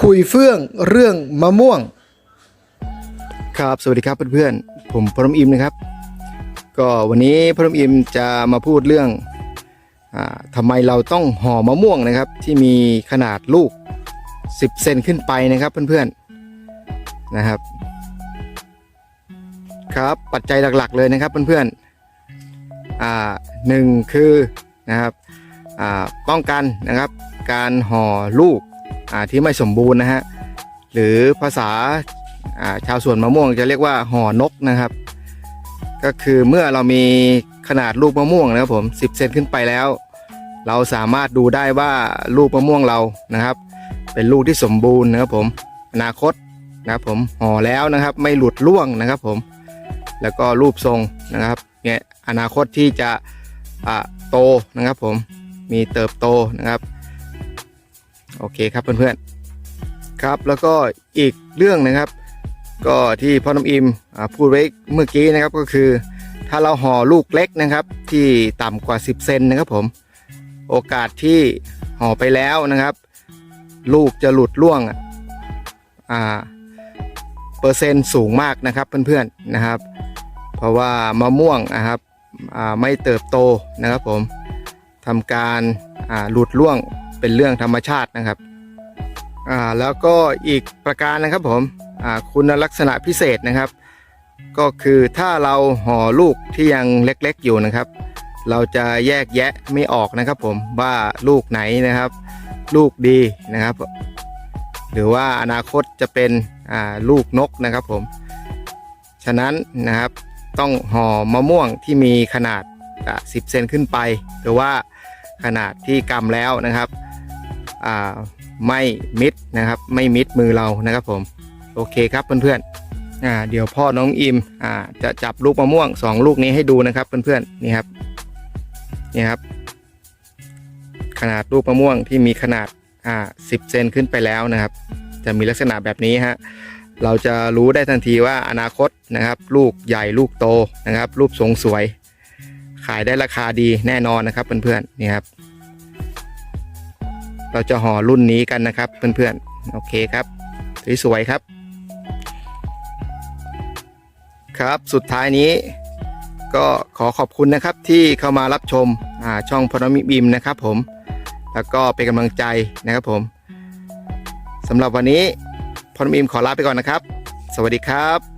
คุยเฟื่องเรื่องมะม่วง ครับสวัสดีครับเพื่อนๆผมพรมอิมนะครับ ก็วันนี้พรมอิมจะมาพูดเรื่องอทำไมเราต้องห่อมะม่วงนะครับ ที่มีขนาดลูก 10 เซนขึ้นไปนะครับเพื่อนๆนะครับ ครับปัจจัยหลักๆเลยนะครับเพื่อนๆอ่าหนึ่งคือนะครับอ่าป้องกันนะครับการห่อลูก ที่ไม่สมบูรณ์นะฮะหรือภาษาชาวสวนมะม่วงจะเรียกว่าห่อนกนะครับ ก็คือเมื่อเรามีขนาดลูกมะม่วงนะครับผม 10 เซนขึ้นไปแล้ว เราสามารถดูได้ว่าลูกมะม่วงเรานะครับ เป็นลูกที่สมบูรณ์นะครับผมอนาคตนะครับผมห่อแล้วนะครับ ไม่หลุดร่วงนะครับผมแล้วก็รูปทรงนะครับเนี่ยอนาคตที่จะอ่าโตนะครับผมมีเติบโตนะครับ โอเคครับเพื่อนๆครับแล้วก็อีกเรื่องนะครับ ก็ที่พ่อน้ำอิมอ่าพูดไว้เมื่อกี้นะครับก็คือ ถ้าเราห่อลูกเล็กนะครับ ที่ต่ำกว่า 10 เซนนะครับผมโอกาสที่ห่อไปแล้วนะครับ ลูกจะหลุดร่วงอ่าเปอร์เซ็นต์สูงมากนะครับเพื่อนๆนะครับ เพราะว่ามะม่วงนะครับไม่เติบโตนะครับผมทำการหลุดร่วง เป็นเรื่องธรรมชาตินะครับอ่าแล้วก็อีกประการนะครับผมอ่าคุณลักษณะพิเศษนะครับ ก็คือถ้าเราห่อลูกที่ยังเล็กๆอยู่นะครับ เราจะแยกแยะไม่ออกนะครับผมว่าลูกไหนนะครับ ลูกดีนะครับ หรือว่าอนาคตจะเป็นอ่าลูกนกนะครับผมฉะนั้นนะครับต้องห่อมะม่วงที่มีขนาด 10 เซนขึ้นไป หรือว่าขนาดที่กำแล้วนะครับ ไม่มิดนะครับ ไม่มิดมือเรานะครับผม โอเคครับเพื่อนๆเดี๋ยวพ่อน้องอิมอจะจับลูกมะม่วงสองลูกนี้ให้ดูนะครับ เพื่อนๆนี่ครับนี่ครับ ขนาดลูกมะม่วงที่มีขนาดอ่า10เซนขึ้นไปแล้วนะครับ จะมีลักษณะแบบนี้ฮะเราจะรู้ได้ทันทีว่าอนาคตนะครับ ลูกใหญ่ลูกโตนะครับ รูปทรงสวย ขายได้ราคาดีแน่นอนนะครับเพื่อนๆนี่ครับ เราจะห่อรุ่นนี้กันนะครับเพื่อนๆโอเคครับสวยๆครับ ครับสุดท้ายนี้ก็ขอขอบคุณนะครับที่เข้ามารับชมช่องพนมิบิมนะครับผม แล้วก็เป็นกำลังใจนะครับผมสำหรับวันนี้พรมิมขอลาไปก่อนนะครับ สวัสดีครับ